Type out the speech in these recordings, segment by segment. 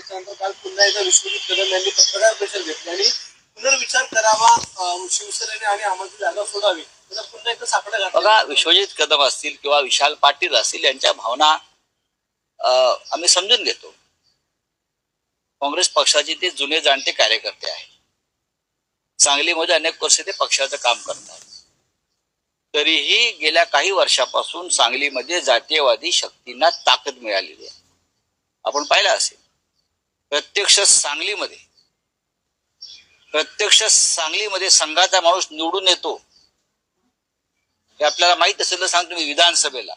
त्यानंतर काल पुन्हा एकदा विश्वजित कदम यांनी पत्रकार परिषद घेतली आणि पुनर्विचार करावा शिवसेनेने आणि आम्हाला जागा सोडावी. त्यांना पुन्हा एकदा सापडा घातला. बघा विश्वजित कदम असतील किंवा विशाल पाटील असतील यांच्या भावना आम्ही समजून घेतो. काँग्रेस पक्षाचे ते जुने जाणते कार्यकर्ते आहेत. सांगलीमध्ये अनेक वर्ष ते पक्षाचं काम करतात. तरीही गेल्या काही वर्षापासून सांगलीमध्ये जातीयवादी शक्तींना ताकद मिळालेली आहे. आपण पाहिलं असेल. प्रत्यक्ष सांगलीमध्ये. प्रत्यक्ष सांगलीमध्ये संघाचा माणूस निवडून येतो. हे आपल्याला माहीत असेल तर सांगतो मी विधानसभेला.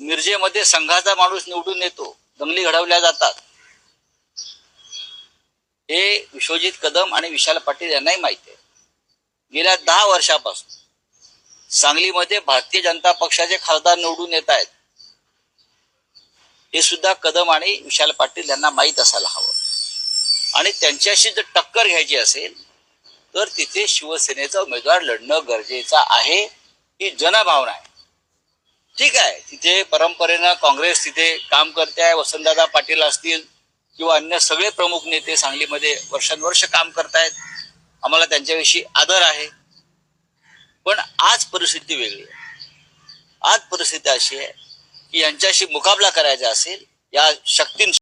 मिरजेमध्ये संघाचा माणूस निवडून येतो. दंगली घडवल्या जातात. हे विश्वजित कदम आणि विशाल पाटील यांनाही माहिती आहे. गेल्या दहा वर्षापासून सांगलीमध्ये भारतीय जनता पक्षाचे खासदार निवडून येत आहेत. हे सुद्धा कदम आणि विशाल पाटील यांना माहीत असायला हवं. आणि त्यांच्याशी जर टक्कर घ्यायची असेल तर तिथे शिवसेनेचा उमेदवार लढणं गरजेचं आहे ही जनभावना आहे. ठीक आहे तिथे परंपरेनं काँग्रेस तिथे काम करते आहे वसंतदादा पाटील असतील किंवा अन्य सगळे प्रमुख नेते सांगलीमध्ये वर्षानुवर्ष काम करतायत आम्हाला त्यांच्याविषयी आदर आहे. पण आज परिस्थिती वेगळी आहे. आज परिस्थिती अशी आहे की यांच्याशी मुकाबला करायचा असेल या शक्तींशी